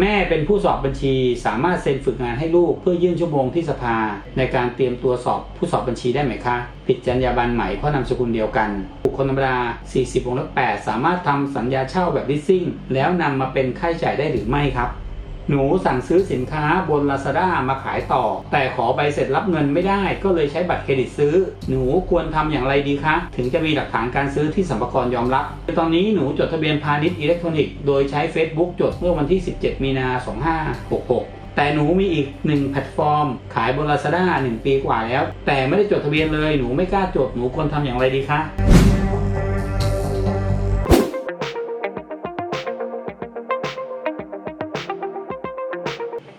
แม่เป็นผู้สอบบัญชีสามารถเซ็นฝึกงานให้ลูกเพื่อยื่นชั่วโมงที่สภา ในการเตรียมตัวสอบผู้สอบบัญชีได้ไหมคะ ผิดจรรยาบรรณไหมเพราะนามสกุลเดียวกัน บุคคลธรรมดา 40วงเล็บ8สามารถทำสัญญาเช่าแบบลิสซิ่งแล้วนำมาเป็นค่าใช้จ่ายได้หรือไม่ครับ หนูสั่งซื้อสินค้าบน Lazada มาขายต่อ แต่ขอใบเสร็จรับเงินไม่ได้ก็เลยใช้บัตรเครดิตซื้อ หนูควรทำอย่างไรดีคะ ถึงจะมีหลักฐานการซื้อที่สัมภาระยอมรับตอนนี้หนูจดทะเบียนพาณิชย์อิเล็กทรอนิกส์โดยใช้ Facebook จดเมื่อวันที่ 17 มีนา 2566แต่หนูมีอีกหนึ่งแพลตฟอร์ม ขายบน Lazada 1 ปีกว่าแล้ว แต่ไม่ได้จดทะเบียนเลยหนูไม่กล้าจดหนูควรทำอย่างไรดีคะ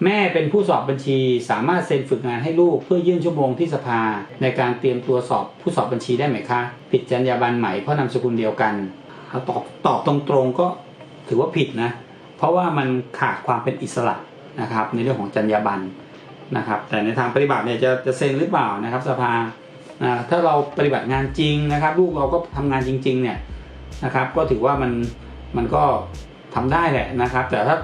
แม่เป็นผู้สอบบัญชี สามารถเซ็นฝึกงานให้ลูก เพื่อยื่นชั่วโมงที่สภา ในการเตรียมตัวสอบผู้สอบบัญชีได้ไหมคะผิดจรรยาบรรณใหม่เพราะนามสกุลเดียวกันเอาตอบตอบตรงๆก็ถือว่าผิดนะ เพราะว่ามันขาดความเป็นอิสระนะครับในเรื่องของจรรยาบรรณนะครับ แต่ในทางปฏิบัติเนี่ยจะจะเซ็นหรือเปล่านะครับสภาอ่าถ้าเราปฏิบัติงานจริงนะครับ ลูกเราก็ทำงานจริง ๆ เนี่ยนะครับ ก็ถือว่ามันมันก็ทำได้แหละนะครับ แต่ถ้า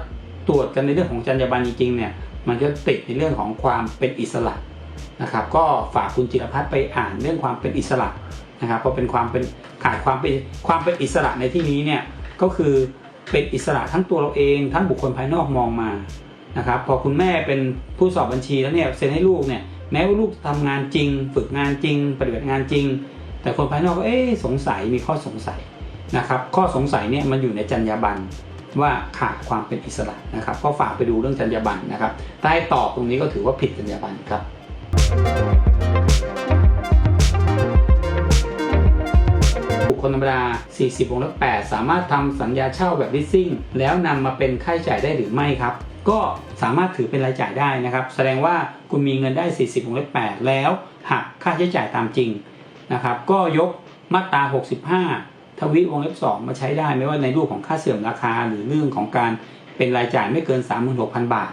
ตรวจกันในเรื่องของจรรยาบรรณจริงๆเนี่ยมันจะติดในเรื่องของความเป็นอิสระนะครับก็ฝากคุณจิรพัฒน์ไปอ่านเรื่องความเป็นอิสระนะครับเพราะเป็นความเป็นขาดความเป็นความเป็นอิสระในที่นี้เนี่ยก็คือเป็นอิสระทั้งตัวเราเองทั้งบุคคลภายนอกมองมานะครับพอคุณแม่เป็นผู้สอบบัญชีแล้วเนี่ยเซ็นให้ลูกเนี่ยแม้ว่าลูกทำงานจริง ฝึกงานจริง ปฏิบัติงานจริง แต่คนภายนอกก็เอ๊สงสัยมีข้อสงสัยนะครับข้อสงสัยเนี่ยมันอยู่ในจรรยาบรรณ ว่าขาดความเป็นอิสระนะครับ ก็ฝากไปดูเรื่องจรรยาบรรณนะครับถ้าให้ตอบตรงนี้ก็ถือว่าผิดจรรยาบรรณครับ บุคคลธรรมดา 40วงเล็บ8สามารถทำสัญญาเช่าแบบลิสซิ่งแล้วนำมาเป็นค่าใช้จ่ายได้หรือไม่ครับก็สามารถถือเป็นรายจ่ายได้นะครับ แสดงว่าคุณมีเงินได้ 40วงเล็บ8แล้วหักค่าใช้จ่ายตามจริงนะครับ ก็ยกมาตรา 65 ทวิวงเล็บ2มาใช้ได้ไม่ว่าในรูปของค่าเสื่อมราคา หรือเรื่องของการเป็นรายจ่ายไม่เกิน 36,000 บาท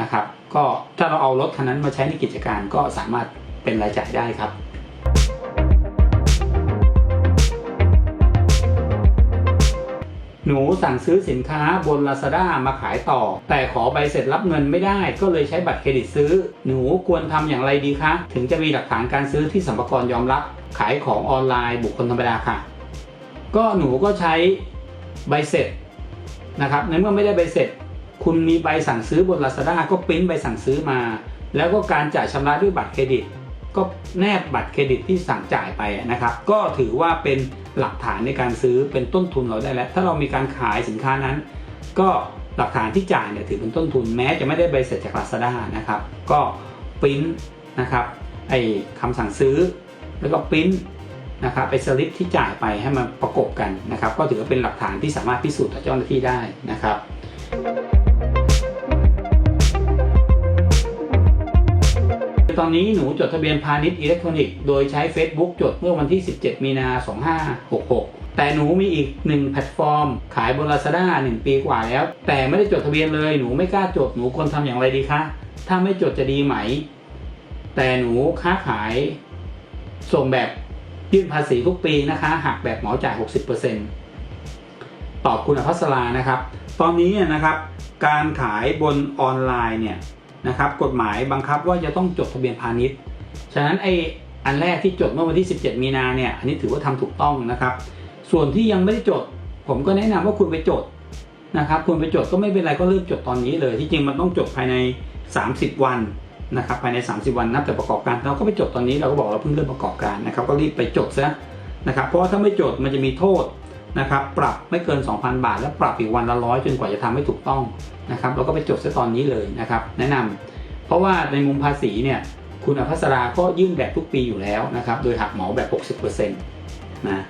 นะครับ ก็ถ้าเราเอารถคันนั้นมาใช้ในกิจการก็สามารถเป็นรายจ่ายได้ครับหนูสั่งซื้อสินค้าบน Lazada มาขายต่อ แต่ขอใบเสร็จรับเงินไม่ได้ ก็เลยใช้บัตรเครดิตซื้อ หนูควรทำอย่างไรดีคะ ถึงจะมีหลักฐานการซื้อที่สัมภาระยอมรับ ขายของออนไลน์บุคคลธรรมดาค่ะ ก็หนูก็ใช้ใบเสร็จนะครับในเมื่อไม่ได้ใบเสร็จ คุณมีใบสั่งซื้อบน Lazada ก็ปริ้นใบสั่งซื้อมา แล้วก็การจ่ายชำระด้วยบัตรเครดิต ก็แนบบัตรเครดิตที่สั่งจ่ายไปนะครับ ก็ถือว่าเป็นหลักฐานในการซื้อเป็นต้นทุนเราได้แล้ว ถ้าเรามีการขายสินค้านั้น ก็หลักฐานที่จ่ายเนี่ยถือเป็นต้นทุนแม้จะไม่ได้ใบเสร็จจาก Lazada นะครับก็ปริ้นนะครับไอ้คำสั่งซื้อ แล้วก็ปริ้น นะครับไอ้สลิปที่จ่ายไปให้มันประกบกันนะครับ ก็ถือว่าเป็นหลักฐานที่สามารถพิสูจน์ต่อเจ้าหน้าที่ได้นะครับตอนนี้หนูจดทะเบียนพาณิชย์อิเล็กทรอนิกส์โดยใช้ Facebook จดเมื่อวันที่ 17 มีนา 2566 แต่หนูมีอีกหนึ่งแพลตฟอร์ม ขายบน Lazada 1 ปีกว่าแล้ว แต่ไม่ได้จดทะเบียนเลยหนูไม่กล้าจดหนูควรทำอย่างไรดีคะ ถ้าไม่จดจะดีไหม แต่หนูค้าขายส่งแบบ ยื่นภาษีทุกปีนะคะหักแบบเหมาจ่าย 60%ตอบคุณอภัสรานะครับ ตอนนี้นะครับการขายบนออนไลน์เนี่ยนะครับกฎหมายบังคับว่าจะต้องจดทะเบียนพาณิชย์ ฉะนั้นไออันแรกที่จดเมื่อวันที่ 17 มีนาเนี่ยอันนี้ถือว่าทำถูกต้องนะครับ ส่วนที่ยังไม่ได้จด ผมก็แนะนำว่าคุณไปจดนะครับคุณไปจดก็ไม่เป็นไรก็เริ่มจดตอนนี้เลย ที่จริงมันต้องจดภายใน 30 วัน นะครับภายใน 30 วันนับแต่ประกอบการเราก็ไปจดตอนนี้เราก็บอกเราเพิ่งเริ่มประกอบการนะครับก็รีบไปจดซะนะครับเพราะว่าถ้าไม่จดมันจะมีโทษนะครับปรับไม่เกิน 2,000 บาท และปรับอีกวันละร้อยจนกว่าจะทำให้ถูกต้องนะครับเราก็ไปจดซะตอนนี้เลยนะครับแนะนำเพราะว่าในมุมภาษีเนี่ยคุณอภัสราก็ยื่นแบบทุกปีอยู่แล้วนะครับโดยหักหมาแบบ 60%นะ